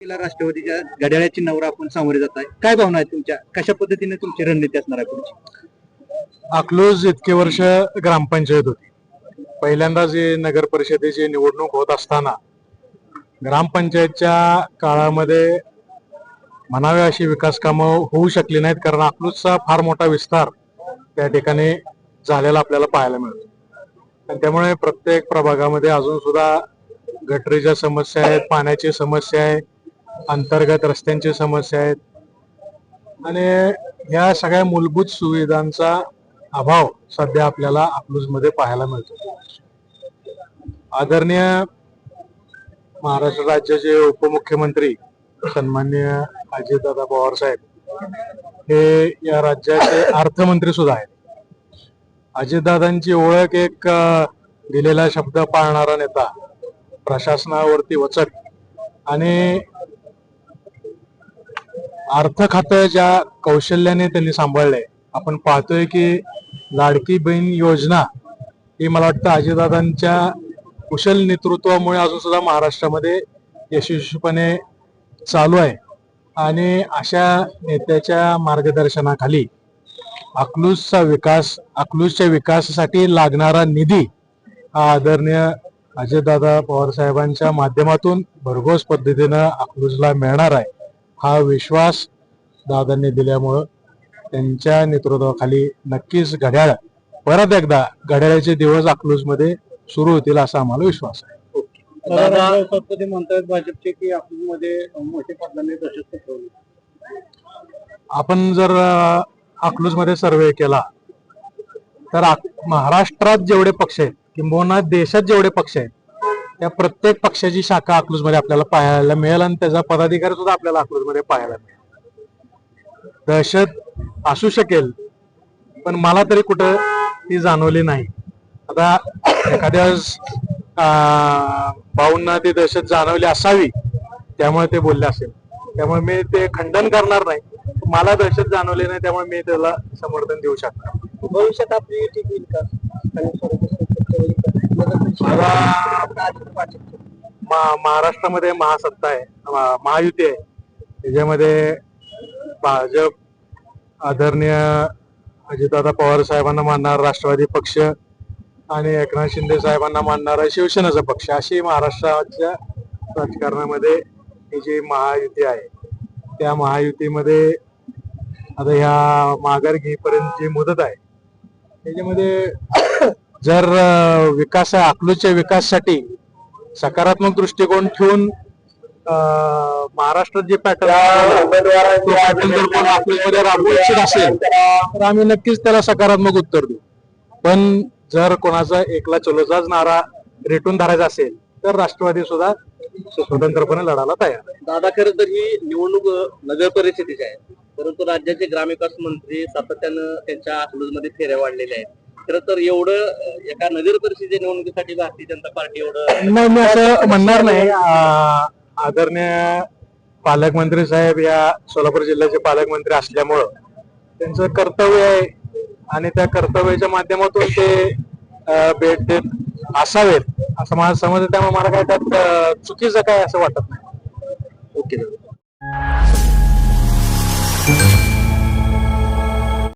तिला राष्ट्रवादीच्या घड्याळ्याची नवरा आपण सामोरे जात आहे. काय भावना आहे तुमच्या? कशा पद्धतीने तुमची रणनीती असणार आहे पुढची? अकलूज इतके वर्ष ग्रामपंचायत होती. पहिल्यांदा जे नगर परिषदेची निवडणूक होत असताना ग्रामपंचायतच्या काळामध्ये म्हणावे अशी विकास कामं होऊ शकली नाहीत कारण अकलूजचा फार मोठा विस्तार त्या ठिकाणी झालेला आपल्याला पाहायला मिळतो. त्यामुळे प्रत्येक प्रभागामध्ये अजून सुद्धा गटरीच्या समस्या आहेत पाण्याची समस्या आहे अंतर्गत रस्त्यांची समस्या आहेत. आणि या सगळ्या मूलभूत सुविधांचा अभाव सध्या आपल्याला अकलूजमध्ये पाहायला मिळतो. आदरणीय महाराष्ट्र राज्याचे उपमुख्यमंत्री सन्मान्य अजितदादा पवार साहेब हे या राज्याचे अर्थमंत्री सुद्धा आहेत. अजितदादांची ओळख एक दिलेला शब्द पाळणारा नेता प्रशासनावरती वचक आणि अर्थ खातं ज्या कौशल्याने त्यांनी सांभाळलंय आपण पाहतोय की लाडकी बहीण योजना ही मला वाटतं अजितदादांच्या कुशल नेतृत्वामुळे अजून सुद्धा महाराष्ट्रामध्ये यशस्वीपणे चालू आहे. आणि अशा नेत्याच्या मार्गदर्शनाखाली अकलूजचा विकास अकलूजच्या विकासासाठी लागणारा निधी हा आदरणीय अजयदादा पवार साहेबांच्या माध्यमातून भरघोस पद्धतीनं अकलूजला मिळणार आहे. हा विश्वास दादांनी दिल्यामुळं त्यांच्या नेतृत्वाखाली नक्कीच घड्याळ परत एकदा घड्याळाचे दिवस अकलूजमध्ये सुरू होतील असा आम्हाला विश्वास आहे. दादा ते म्हणतात भाजपचे की मध्ये मोठे पदाने प्रशस्त ठेवले आपण जर अकलूजमध्ये सर्वे केला तर महाराष्ट्रात जेवढे पक्ष आहेत किंबहुना देशात जेवढे पक्ष आहेत त्या प्रत्येक पक्षाची शाखा अकलूजमध्ये आपल्याला पाहायला मिळेल आणि त्याचा पदाधिकारी सुद्धा आपल्याला अकलूजमध्ये पाहायला मिळेल. दहशत असू शकेल पण मला तरी कुठं ती जाणवली नाही. आता एखाद्या भाऊंना ती दहशत जाणवली असावी त्यामुळे ते बोलले असेल. त्यामुळे मी ते खंडन करणार नाही. मला दहशत जाणवली नाही त्यामुळे मी त्याला समर्थन देऊ शकतो भविष्यात आपली ठीक होईल का? मा- महाराष्ट्रामध्ये महासत्ता आहे. महायुती आहे. त्याच्यामध्ये भाजप आदरणीय अजितदादा पवार साहेबांना मानणार राष्ट्रवादी पक्ष आणि एकनाथ शिंदे साहेबांना मानणारा शिवसेनेचा पक्ष अशी महाराष्ट्राच्या राजकारणामध्ये ही जी महायुती आहे त्या महायुतीमध्ये आता ह्या माघार घेईपर्यंत जी मुदत आहे त्याच्यामध्ये जर विकास अकलूजच्या विकासासाठी सकारात्मक दृष्टिकोन ठेवून महाराष्ट्रात जे पॅटर्न पॅटर्न जर कोण अकलूजमध्ये राबवू इच्छित असेल तर आम्ही नक्कीच त्याला सकारात्मक उत्तर देऊ. पण जर कोणाचा एकला चलोचाच नारा रेटून धरायचा असेल तर राष्ट्रवादी सुद्धा स्वतंत्रपणे लढायला तयार दादा खरं तर ही निवडणूक नगर परिषदेची आहे. परंतु राज्याचे ग्रामविकास मंत्री सातत्यानं त्यांच्या मध्ये फेऱ्या वाढलेल्या आहेत. खरं तर एवढं एका नगर परिषदेच्या निवडणुकीसाठी भारतीय जनता पार्टी एवढं नाही मी असं म्हणणार नाही. आदरणीय पालकमंत्री साहेब या सोलापूर जिल्ह्याचे पालकमंत्री असल्यामुळं त्यांचं कर्तव्य आहे आणि त्या कर्तव्याच्या माध्यमातून ते भेट देत असावेत असं मला समज. त्यामुळे मला काय त्यात चुकीचं काय असं वाटत नाही. ओके